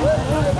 Woo!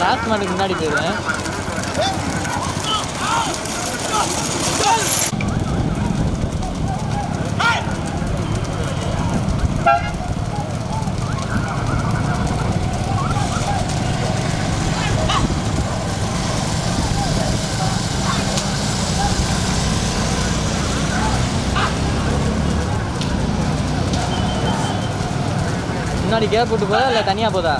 ராத் மாட்டுக்கு முன்னாடி போயிடுவேன் முன்னாடி கேப் விட்டு போதா இல்லை தனியாக போதா?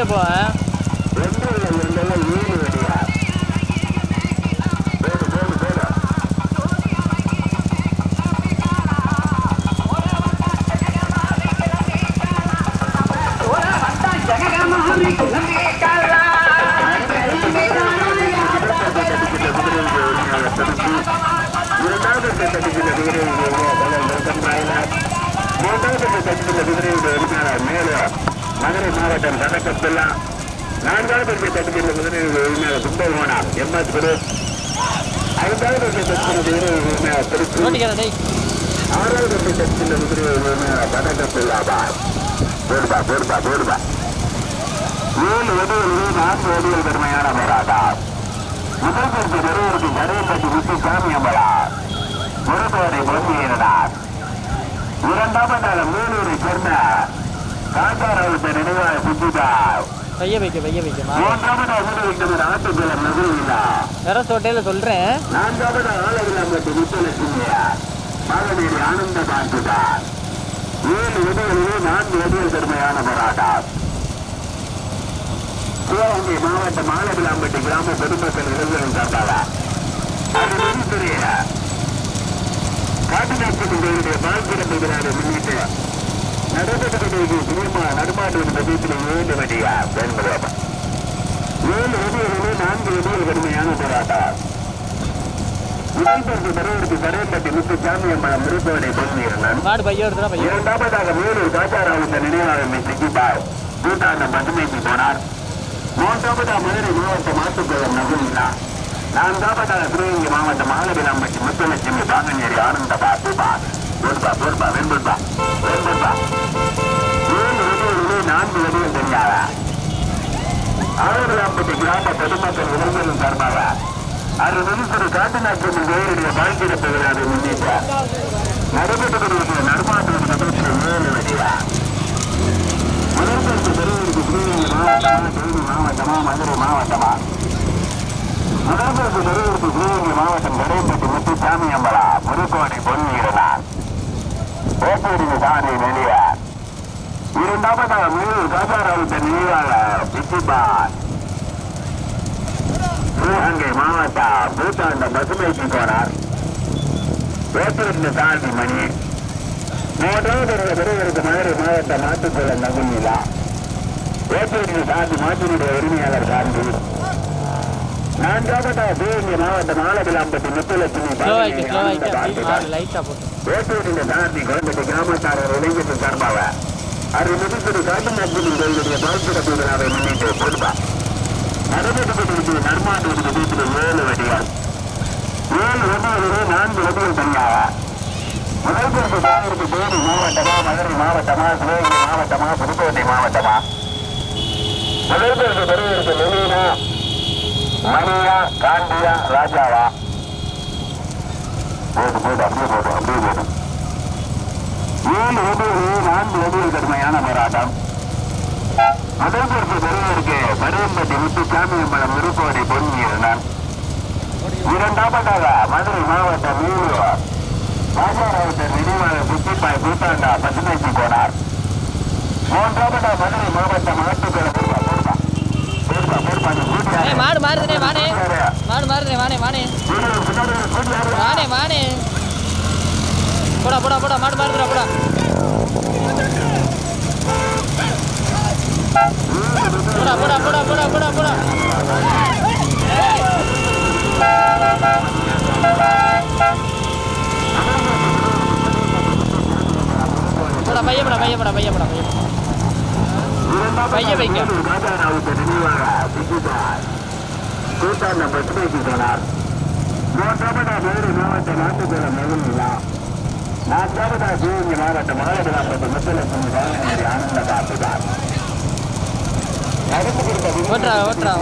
借不来。மதுரை மாவட்டம் சதக்கப்பில்லா நான்காவது தட்டுக்கிற குதிரை உரிமையாளர் கும்பகோணா எம் எஸ் குரு. ஐந்தாவது தட்டுக்கிற குதிரை உரிமையாளர் திருச்சி. ஓட்டிக்கிறேன் டேய். ஆறாவது உரிமையாளர் சதக்கப்பில்லாபா போடுபா போடுபா போடுபா ஏழு வடிவில் நான்கு வடிவில் பெருமையான போராட்டா முதல் பரிசு பெறுவதற்கு கரையப்பட்டி விட்டு சாமி அம்பலா முருகோரை பொறுமையினார் இரண்டாவதாக மேலூரை சேர்ந்த காந்தாராவுத்த நினைவாக வைக்க பைய வைக்க மா மூன்றாவதாக ஊடகத்தினர் ஆட்டுக்குளம் நகரில்லா வேற சோட்டையில் சொல்கிறேன் நான்காவது ஆலவிலாம்பட்டி முத்துலட்சுமியா மகனீர் ஆனந்த பார்த்துட்டார் ஏழு நான்கு உதவிகள் பெருமையான போராட்டம் சிவகங்கை மாவட்டம் ஆலவிலாம்பட்டி கிராம பொதுமக்கள் இளைஞர்கள் சார்பாக அது மிகப்பெரிய விழாவை முன்னிட்டு நடைபெற்றது சினிமா நடுமாட்டு பதியத்தில் ஏழு வடியா ஏழு வடிகளிலே நான்கு வடிகள் கடுமையான போராட்டம் முதல் பரிசு பெறுவதற்கு கரையப்பட்டி முத்துசாமி அம்மன் மிருப்பவனை பொன்னியிருந்தான் இரண்டாவதாக வேலூர் காச்சாராவுத்த நினைவாளர் சிக்கிட்டார் கூட்டாண்டம் பசுமைக்கு போனார் மூன்றாவதாக மதுரை மாவட்ட மாட்டுக்குளம் நகுந்தா நான்காவதாக சிவகங்கை மாவட்டம் ஆலவிலாம்பட்டி முத்துலட்சுமி பாங்கநேரி ஆனந்த போர்பா போர்பா வெண்புல்பா வெண்புல்பா ஏழு வடிகளிலே நான்கு வடிகள் தெரியாதா? ஆலவிலாம்பட்டி கிராம பொதுமக்கள் இளைஞர்கள் சார்பாக அது நிமிஷம் காட்டுநாட்கள் வேறுடைய வாழ்க்கையிடப்பு விழாவை முன்னிட்டு நடைபெற்று நடுமாட்டு நிகழ்ச்சியில் ஏழு வடிவா முதல்வருக்கு பெறுவதற்கு சிவகங்கை மாவட்டமா தேனி மாவட்டமா மதுரை மாவட்டமா? முதல்வருக்கு பெறுவதற்கு சிவகங்கை மாவட்டம் கடைப்பட்டி முத்துசாமி அம்பலா புதுக்கோட்டை பொன்னீரனார் ஓப்பேரிக்கு சாணி நெளியார் இரண்டாவதாக மேலூர் காசாராவுத்த நினைவாளர் பிச்சிபான் சிவகங்கை மாவட்டம் பூத்தாண்ட பசுமைக்கு போனார். வேப்பரத்து சாந்தி மணி மூன்றாவது ஒரு பெறுவதற்கு மதுரை மாவட்ட மாட்டுக்குளம் நகுநிலா வேப்பரத்து சாந்தி மாற்றினுடைய உரிமையாளர் சாந்தி நான்காவதாக சிவகங்கை மாவட்டம்? ஆலவிலாம்பட்டி முத்துலட்சுமி சாந்தி குழந்தைக்கு கிராமத்தாரர் இளைஞர்கள் சார்பாக அது முதிர்த்திரு காட்டு கோயிலுடைய விழாவை முன்னிட்டு பொறுப்பா வீட்டில் ஏழு வடிகள் ஏழு வடிகளிலே நான்கு வடிகள் தனியாக முதல் பிறப்பு பாவருக்கு தேனி மாவட்டமா மதுரை மாவட்டமா சிவகங்கை மாவட்டமா புதுக்கோட்டை மாவட்டமா முதல் பிறப்பு பெறுவதற்கு லெலினா மணியா காந்தியா ராஜாவா? போது போது அப்படியே போதும் அப்படியே போதும் ஏழு ஓடுகள் நான்கு ஓடுகள் கடுமையான போராட்டம். முதல் பொறுப்பு பெறுவதற்கு மருவம்பட்டி முத்துசாமி அம்பலம் விருப்பவரை பொன்னியிருந்தான் இரண்டாவதாக மதுரை மாவட்டம் நீலூர் ராஜாராவத்தர் நினைவாக குத்திப்பாய் கூத்தாண்டா பசுமைக்கு போனார். மூன்றாவதாக மதுரை மாவட்டம் ஆட்டுக்கிழமை மாடு மாறுதுனே வானே மாடு மாறுதுனே வானே வானே வானே வானே போடா போடா போடா மாடு மாறுதுடா போடா. போடா போடா போடா போடா போடா போடா. போடா பையன் போடா பையன் போடா பையன் போடா பையன் கைய வைங்க கூட்டாண்ட பஸ் பைக்கு சொன்னார் நோட்டாபடா வேறு மாவட்ட நாட்டுப்புற மகிழ்ந்தா நாட்டாபடா சிவகங்கை மாவட்ட மாவட்ட மக்களுக்கு வாழ்க்கை ஆனந்த காட்டுதான் நடந்து கொடுத்த ஓட்டா ஓட்டா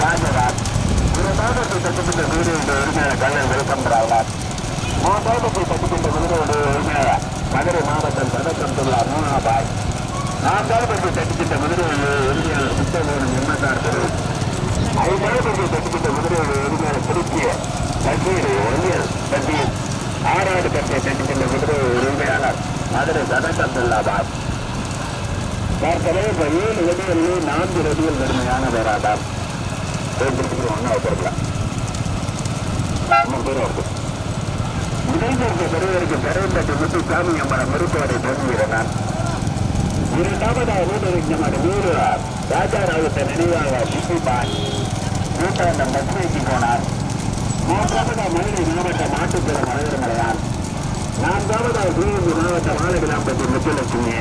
ராஜராஜ் ஒரு மாதத்தில் கட்டுப்பட்ட வீடு என்ற உரிமையான கண்ணன் விருப்பம் பெறாவார் கோட்டை கட்டிக்கொண்ட விருதோடு மதுரை மாவட்டம் பதக்கம் தொழிலா மூனாபாய் நான்காவது பற்றி கட்டிக்கிட்ட முதலோடு எளிமையான புத்தகோடு நிம்மத்தார்கள் ஐந்தாவது பற்றி கட்டிக்கிட்ட முதலோடு எளிமையான திருச்சிய கட்சியில் ஒளியர் கட்சியில் ஆறாவது பற்றியை கட்டிக்கின்ற முதலோடு எளிமையான மதுரை பதக்கம் தொழிலாபாய் பார்க்கவே இப்போ ஏழு வெடிகளிலே நான்கு வெடிகள் கடுமையானவராதான் ஒவ்வொருத்தருக்கும் ஒன்றா வச்சிருக்கலாம் நம்ம பேரும் முதல் பெறுவதற்கு பெருந்தட்டு முத்து சாமி அம்மன் மருத்துவரை பொன்வீரனார் இரண்டாவதாக நூற்றுவிஜயமான நூறு ராஜாராவுத்த நினைவாக சிப்பிபான் நூற்றாண்டம் பசுமைக்கு போனார். மூன்றாவதாக மதுரை மாவட்ட மாட்டுப்புற மலையர் மலையான் நான்காவதாக சிவகங்கை மாவட்ட மாலவிலாம்பட்டி முத்துலட்சுமி.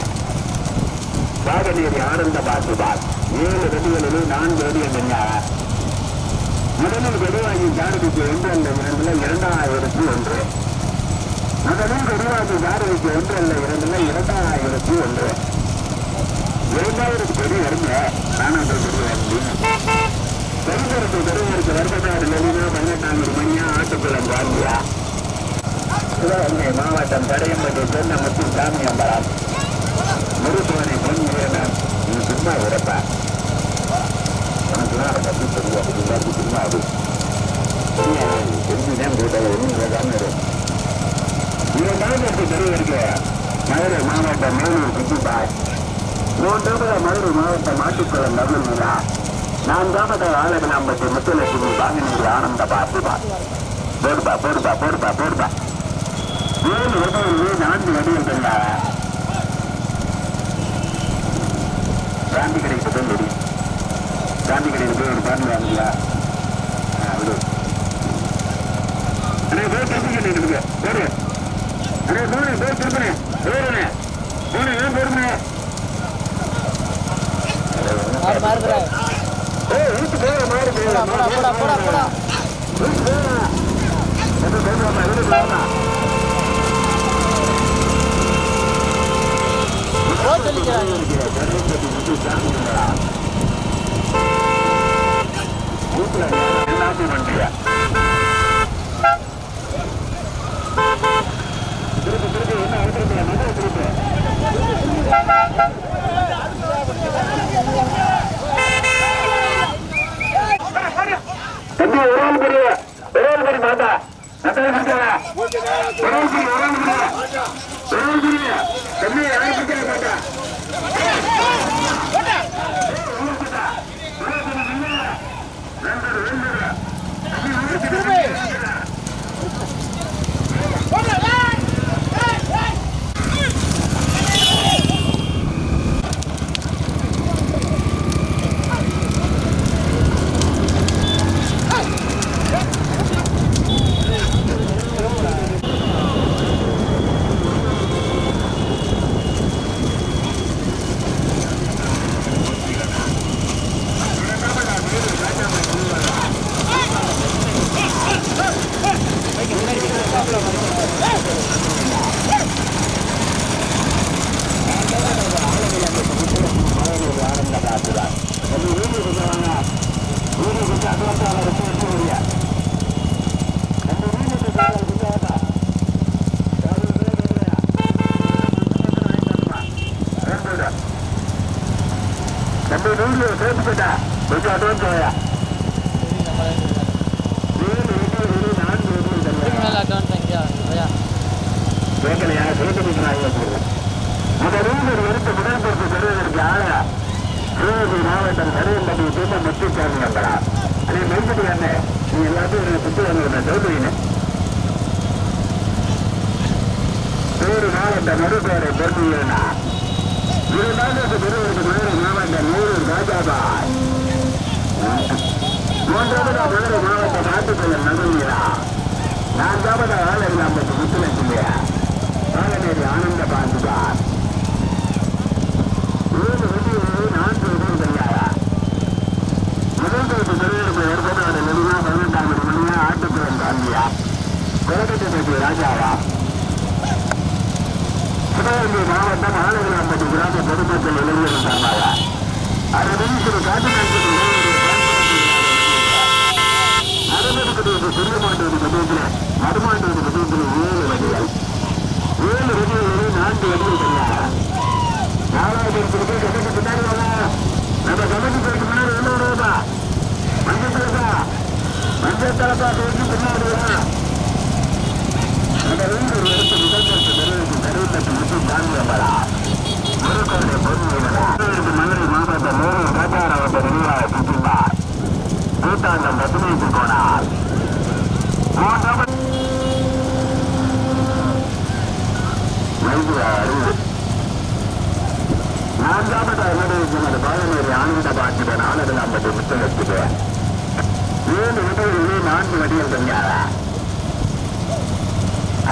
பாகநேரி ஆனந்த பாசுபால் ஏழு வெடிகளிலும் நான்கு வெடிய வெஞ்சாங்க முதலில் வெடிவாங்கி ஜாரதிக்கு ஒன்று அல்ல இரண்டுல இரண்டாயிரத்தி ஒன்று. முதலில் வெடிவாங்கி ஜாரதிக்கு ஒன்று அல்ல இரண்டுல இரண்டாயிரத்தி ஒன்று. இரண்டாயிரத்தி பெரிய வருங்க. நானூறு பெரிய வந்து பெருந்தரத்து பெருவருக்கு வருடத்தாறு லலிதா பதினெட்டாம் மணியா ஆட்டுக்குளம் காந்தியா. சிவகங்கை மாவட்டம் தடையம்பட்டி சொன்ன முத்து சாமி அம்பலம் மருத்துவனை பொன் வீரன் நீ சும்மா இறப்ப உனக்கு அதை பற்றி தெரியாது எல்லாருக்கும் சும்மா அது தெரிஞ்சுதான் போட்டாங்க ஒன்றும் கேட்காம இருக்கும் இரண்டாயிரத்தி தெரிவிக்க மதுரை மாவட்ட மாணவர் குட்டிபாய் நூற்றம்பது மதுரை மாவட்ட மாட்டுக்குளம் நகல் விழா நான்காவது ஆளுநர் ஐம்பத்தி முத்துலட்சுமி பாகினி ஆனந்த பாசிபா போடுபா போடுபா போடுபா போடுபா ஏழு வடிவிலே நான்கு வடிவில் தந்தா காந்தி கடைக்கு தான் முடியும் காந்தி கடையில் போய் ஒரு பாட்டு வாங்கலா அது போய் தெரிஞ்சுக்கிட்டு இருக்கு. போடு. அண்ணே மூணு பேர் திருப்பணே பேருண்ணே மூணு ஏன் பேருண்ணே ஏய் வீட்டு பேர மாறு போடா போடா. போடா போடா சொல்லிக்கிறாங்க வேறு மாவட்டம் நடுப்பேரை பொறுப்பீங்கன்னா இரண்டாவது பெறுவதற்கு மதுரை மாவட்டம் நூறு ராஜாபாய் மூன்றாவது மதுரை மாவட்டம் நாட்டுக்குள்ள நடுவீரா? நான்காவது ஆளர் நாற்பத்தி முத்துலட்சுமியா? ஆலநேரி ஆனந்த பாந்துகார் ஏழு வெள்ளி ஏழு நான்கு உதவி தெரியாதா முதல் தொகுப்பு பெருவெடுப்பு ஏற்படாத நெடுமா பதினெட்டாம் மணி மணியா ஆட்டுக்குளம் காந்தியா? குளக்கட்டை பற்றி ராஜாவா? சிவகங்கை மாவட்டம் ஆலகுலாம்பட்டி கிராம பொதுமக்கள் இளைஞர்கள் சார்பாக அரவிந்த் திரு காட்டுநாயக்கி நடவடிக்கை சிறிய மாட்டு பதவியில் மறுமாட்டு ஏழு வடிகள் ஏழு வடிகளில் நான்கு வடிகள் தெரியாதா நாலாவது இருக்கிறது கமிட்டி பின்னாடி வாங்க நம்ம கமிட்டி பேருக்கு முன்னாடி என்ன வருவதா மஞ்சள் தலப்பா மஞ்சள் தலப்பா பேருக்கு பின்னாடி வா அந்த ரெண்டு ஒரு இடத்து முதல்வருக்கு பெருவருக்கு கருவத்தட்டு முத்து தாண்டியவரா முருகனுடைய பொருள் மதுரை மாவட்டம் நேரு ராஜாராவத்தை நினைவாக சுற்றினார் கூட்டாண்டம் பசுமைக்கு போனார் மூன்றாவது வைத்தியாரு நான்காவது அனுமதிக்கும் பாலமேரி ஆனந்த பாட்டுடன் ஆனது ஐம்பது புத்தகத்துக்கு ஏழு விடைகளிலே நான்கு வடிகள் செஞ்சாரா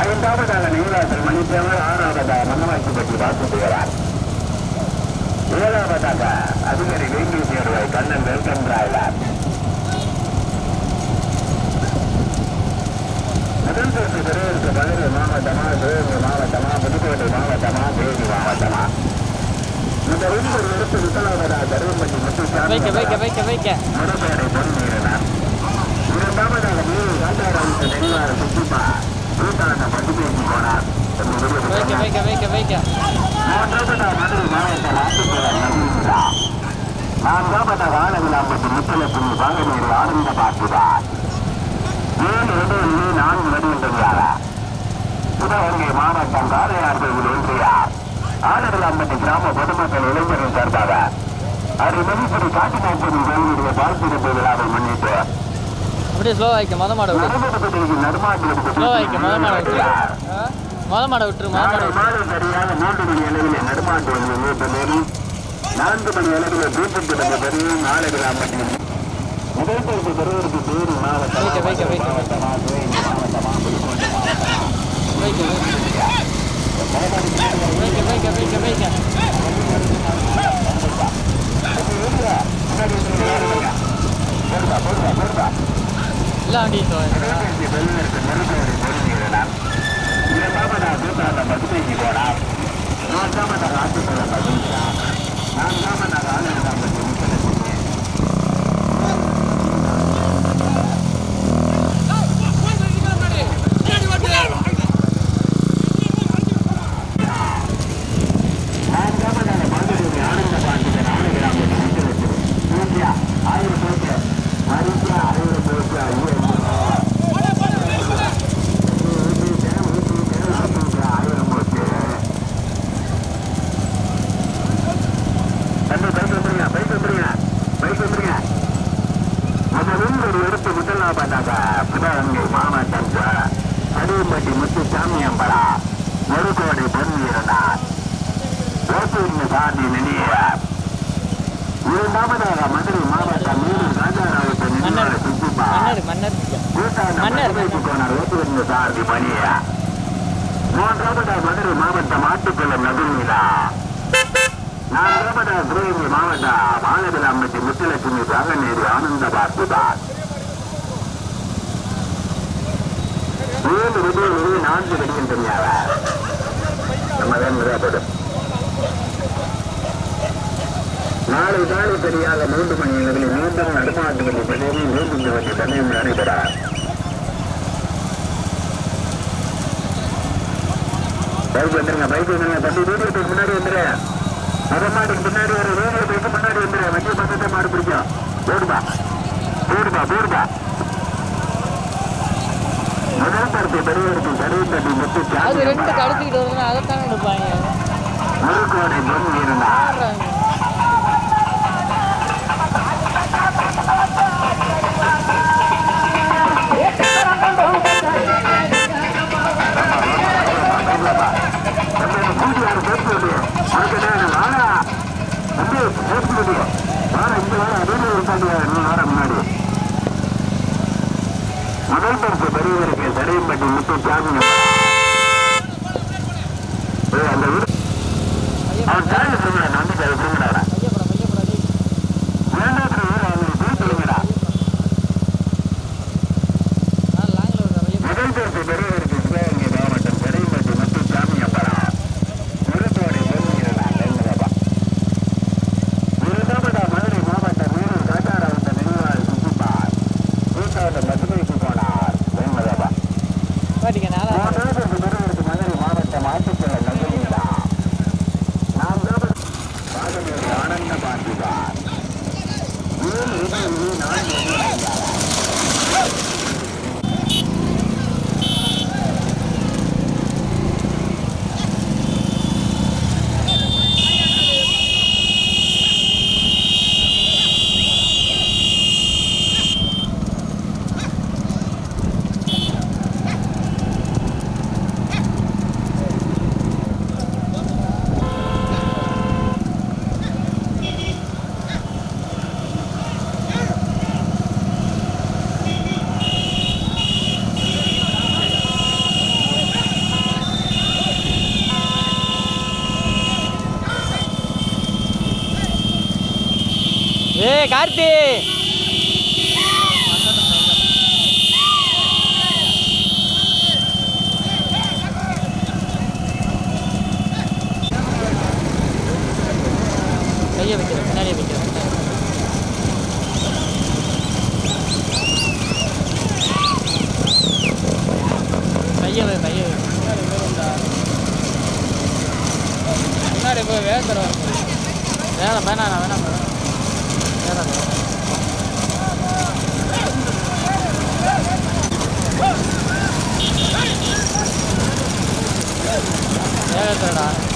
ஐந்தாவதாக நீலாசல் மணித்தேவர் ஆறாவதாக மன்னவாக்கி பற்றி வாசிப்புகிறார் ஏழாவதாக அதிகாரி வேங்கி தேர்வாய் கண்ணன் வெல்கம் ராயலார் முதல் தொற்று பெறுவதற்கு மதுரை மாவட்டமா மாவட்டமா புதுக்கோட்டை மாவட்டமா தேனி மாவட்டமா இந்த ரெண்டு ஒரு இடத்து முதலாவதா முத்துசாமி வைக்க வைக்க வைக்க வைக்க. முருகனை பொன்மீரனார் இரண்டாவதாக நீரு ராஜாராவுக்கு நெல்வார சுத்திப்பா கூட்டாண்ட பண்டிகைக்கு போனார் வைக்க வைக்க வைக்க வைக்க. மூன்றாவதாக மதுரை மாவட்டம் ஆட்டுக்குளம் நம்பிவிழா நான்காவதாக ஆலவிலாம்பட்டி முத்தலட்சுமி பாகமேடு ஆனந்த பார்க்கிறார் ஏழு இடைவெளியே நான்கு வடிவில் சிவகங்கை மாவட்டம் காரையார் கோவில் ஒன்றியார் ஆலவிலாம்பட்டி கிராம பொதுமக்கள் இளைஞர்கள் சார்பாக அது மதிப்படி காட்டுநாயக்கடி கோவிலுடைய பால்பிடிப்பு விழாவை முன்னிட்டு அப்படியே ஸ்லோ ஆயிக்க மொத மாடை ஸ்லோ ஆயிக்க மொத மாடை விட்டு? மொத மாடை விட்டுரு மொத மாடை மாலை சரியாக மூன்று மணி அளவில் நடுமாட்டு வந்து நூற்று நேரி நான்கு மணி அளவில் தூக்கம் கிடந்த பெரிய நாளை விழாம்பட்டியில் முதல் பெறுவதற்கு பேரு மாவட்டம். வைக்க, வைக்க, வைக்க. மாவட்டமா சிவகங்கை மாவட்டமா புதுக்கோட்டை மாவட்டமா வைக்க வைக்க வைக்க வைக்க வைக்க இல்லை வண்டி ஸ்லோ தம்பி பைக் வந்துருங்க பைக் வந்துருங்க பைக் வந்துருங்க முதலில் ஒரு எடுத்து முதலாவதாக புதகங்கை மாவட்டம் கடியம்பட்டி முத்து சாமியம்பலா முருகோடை பொன் வீரனார் ஓசூரின் சார்பி நினைய இரண்டாவதாக மதுரை மாவட்டம் மீது ராஜாராவுக்கு நினைவாக மன்னர் சுற்றுப்பா மன்னர் மன்னர் கூட்டாண்ட மன்னர், மதுரைக்கு போனார் ஓசூரின் சார்பி மணியா மூன்றாவதாக மதுரை மாவட்டம் ஆட்டுக்குளம் நடுநிலா நான்காவதாக சிவகங்கை மாவட்டம் மாநகர அமைச்சர் முத்துலட்சுமி சாகநேரி ஆனந்த பார்த்துதான் ஏழு விடியல் நான்கு விடியும் தெரியாத நம்ம தான் நிறையப்படும் நாளை காலை தெரியாத மூன்று மணி அளவில் மீண்டும் நடுமாட்டு வண்டி பதிவு மீண்டும் வண்டி பதிவு நடைபெறார் பைக் வந்துருங்க பைக் வந்துருங்க. தம்பி வீட்டுக்கு முன்னாடி வந்துரு. மத மாட்டுக்கு பின்னாடி ஒரு பைக்கு முன்னாடி வந்துரு. வண்டியை பக்கத்தை மாடு பிடிக்கும். போடுப்பா போடுப்பா போடுப்பா முதல் பருப்பு பெரியவருக்கு கருவிப்பட்டி முத்து அது ரெண்டு கடுத்துக்கிட்டு அதைத்தானே எடுப்பாங்க? முருகோடை பொன் வீரனா. முதல் பரிசு பெரியவருக்கு தரையம்பட்டி முத்து சாமி அந்த வீடு அவன் தாய் சொல்லுங்க நம்பிக்கை அதை சொல்லுங்கடா பையப்படா பையப்படா டேய். இரண்டாவது வீடு அவனுக்கு போய் சொல்லுங்கடா நான் லாங்கில் விடுறேன் பையப்படா முதல் பரிசு பெரியவருக்கு சிவகங்கை மாவட்டம் பெரியம்பட்டி முத்து சாமி அப்பறம் முருகோடை பொன்னியனா லைன்லப்பா இரண்டாவதா மதுரை மாவட்டம் மேலூர் காட்டாரவந்த நெய்வாள் சுசிப்பார் கூட்டாண்ட பசுமைக்கு போனார் லைன்லப்பா பாட்டிக்க நாளா மூன்றாவது பெரியவருக்கு மதுரை மாவட்டம் ஆட்டுக்குள்ள நம்பிங்களா நாம் பாதமேறு ஆனந்த பார்த்திபார் ஏழு உதவி நான்கு உதவி ஏய் கார்த்தி வேகத்தடா முதலில்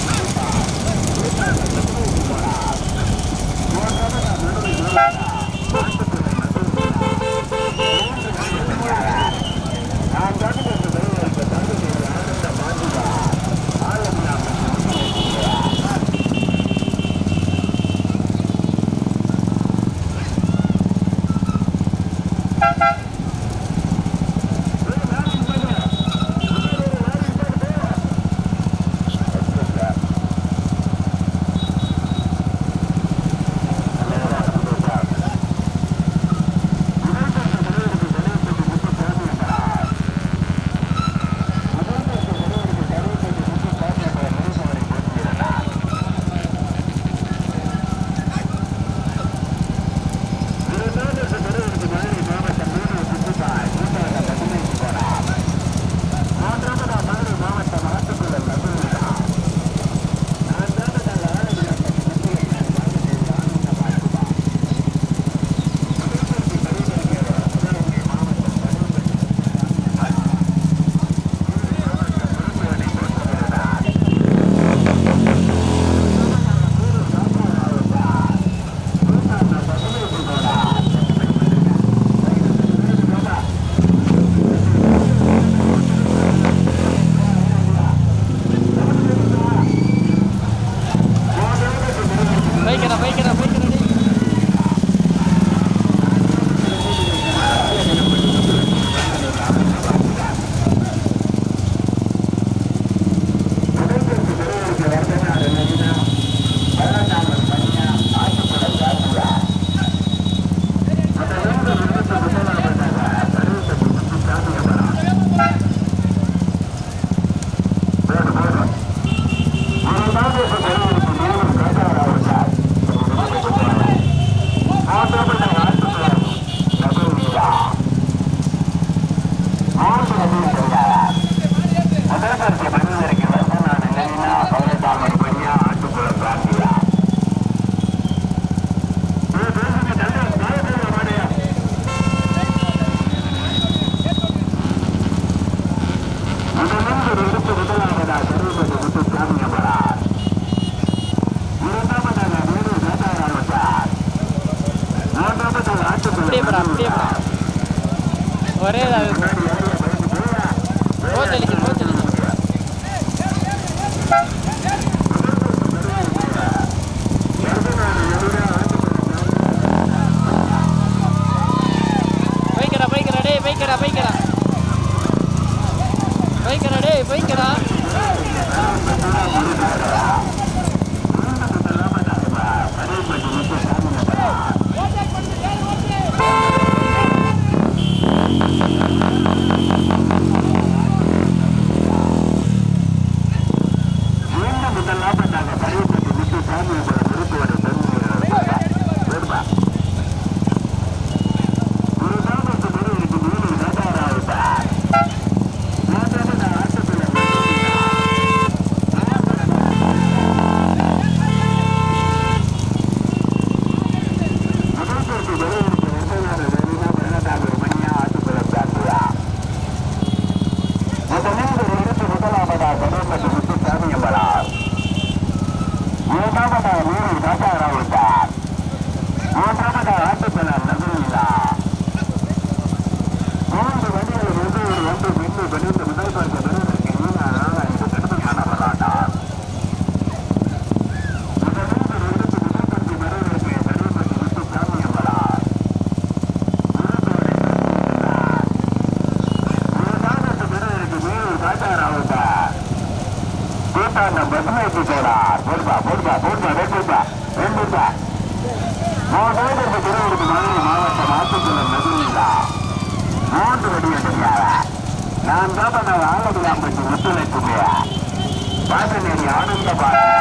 Bye-bye.